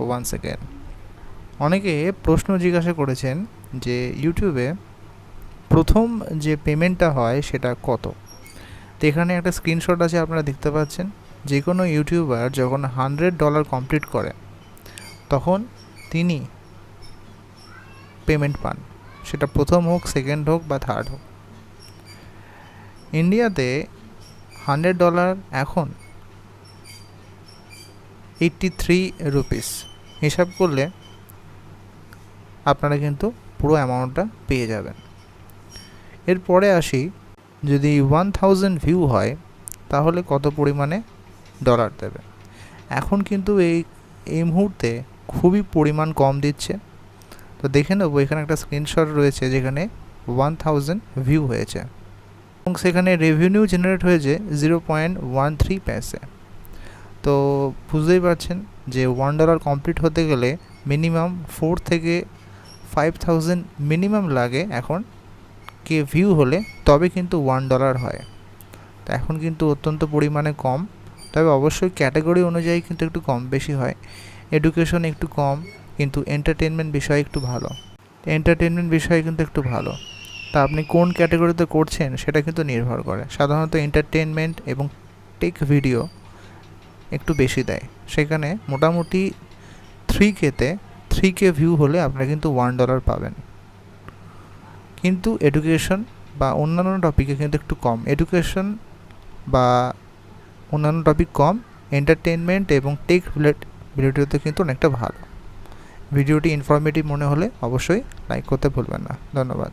One second অনেকে প্রশ্ন জিজ্ঞাসা করেছেন যে ইউটিউবে প্রথম যে পেমেন্টটা হয় সেটা কত? তো এখানে একটা স্ক্রিনশট আছে, আপনারা দেখতে পাচ্ছেন। যে কোনো ইউটিউবার যখন হান্ড্রেড ডলার কমপ্লিট করে, তখন তিনি পেমেন্ট পান। সেটা প্রথম হোক সেকেন্ড হোক বা থার্ড হোক। ইন্ডিয়াতে হান্ড্রেড ডলার এখন এইট্টি থ্রি রুপিস হিসাব করলে আপনারা কিন্তু পুরো অ্যামাউন্টটা পেয়ে যাবেন। এরপরে আসি, যদি ওয়ান থাউজেন্ড ভিউ হয়, তাহলে কত পরিমাণে ডলার দেবে? এখন কিন্তু এই এই মুহূর্তে খুবই পরিমাণ কম দিচ্ছে। তো দেখে নেব, এখানে একটা স্ক্রিনশট রয়েছে যেখানে ওয়ান থাউজেন্ড ভিউ হয়েছে। এবং সেখানে রেভিনিউ জেনারেট হয়েছে zero point one three paise তো বুঝতেই পারছেন যে ওয়ান ডলার কমপ্লিট হতে গেলে মিনিমাম ফোর থেকে ফাইভ থাউজেন্ড মিনিমাম লাগে এখন কে ভিউ হলে, তবে কিন্তু ওয়ান ডলার হয়। তো এখন কিন্তু অত্যন্ত পরিমাণে কম, তবে অবশ্যই ক্যাটাগরি অনুযায়ী কিন্তু একটু কম বেশি হয়। এডুকেশন একটু কম, কিন্তু এন্টারটেনমেন্ট বিষয় একটু ভালো। এন্টারটেনমেন্ট বিষয় কিন্তু একটু ভালো। তা আপনি কোন ক্যাটাগরিতে করছেন সেটা কিন্তু নির্ভর করে। সাধারণত এন্টারটেনমেন্ট এবং টেক ভিডিও একটু বেশি দেয়। সেখানে মোটামুটি থ্রি কেতে থ্রি কে ভিউ হলে আপনারা কিন্তু ওয়ান ডলার পাবেন। কিন্তু এডুকেশন বা অন্যান্য টপিকে কিন্তু একটু কম। এডুকেশন বা অন্যান্য টপিক কম। এন্টারটেনমেন্ট এবং টেক রিলেটেড কিন্তু অনেকটা ভালো। ভিডিওটি ইনফরমেটিভ মনে হলে অবশ্যই লাইক করতে ভুলবেন না। ধন্যবাদ।